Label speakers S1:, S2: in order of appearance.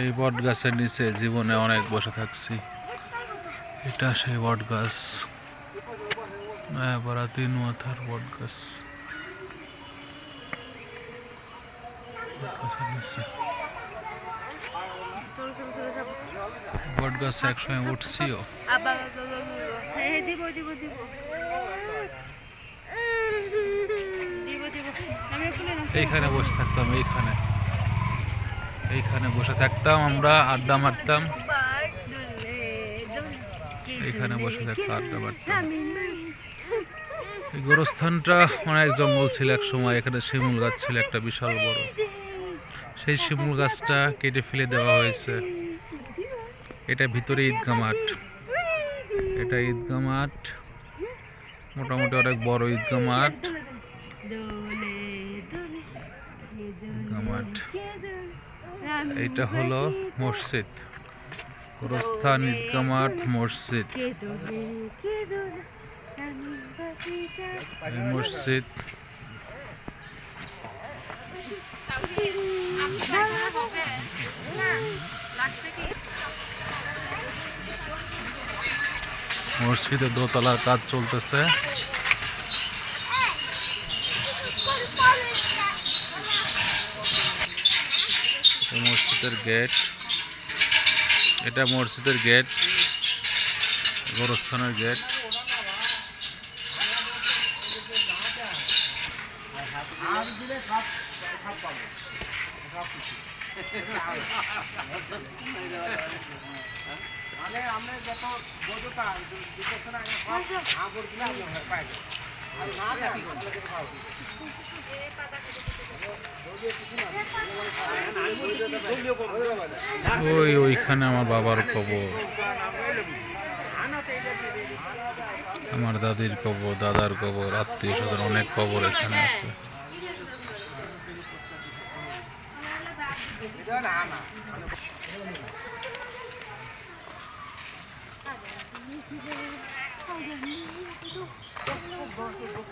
S1: এই
S2: বট গাছের নিচে জীবনে অনেক বসে থাকছি। এটা সেই বট গাছ। বড়া তিন মাথার বট গাছ। বট গাছে একসময় উঠছিও।
S1: হ্যাঁ হ্যাঁ দিব দিব দিব।
S2: এইখানে বসে থাকতাম, এইখানে। এইখানে বসে থাকতাম, আমরা আড্ডা মারতাম। এইখানে বসে থাকতাম, আড্ডা মারতাম। এই গোরস্থানটা অনেক জঙ্গল ছিল এক সময়, এখানে শিমুল গাছ ছিল একটা বিশাল বড়। সেই শিমুল গাছটা কেটে ফেলে দেওয়া হয়েছে। এটা ভিতরে ঈদগা মাঠ। এটা ঈদগা মাঠ। মোটামুটি অনেক বড় ঈদগা মাঠ। মাঠ এইটা হলো মসজিদ। গোরস্থান ঈদগা মাঠ মসজিদ। এই মসজিদ মসজিদে দোতলার কাজ চলতেছে। মসজিদের গেট। এটা মসজিদের গেট গোরস্থানের গেট। ওই, ওইখানে আমার বাবার কবর আমার দাদির কবর দাদার কবর আত্মীয় স্বজন অনেক কবর এখানে আছে।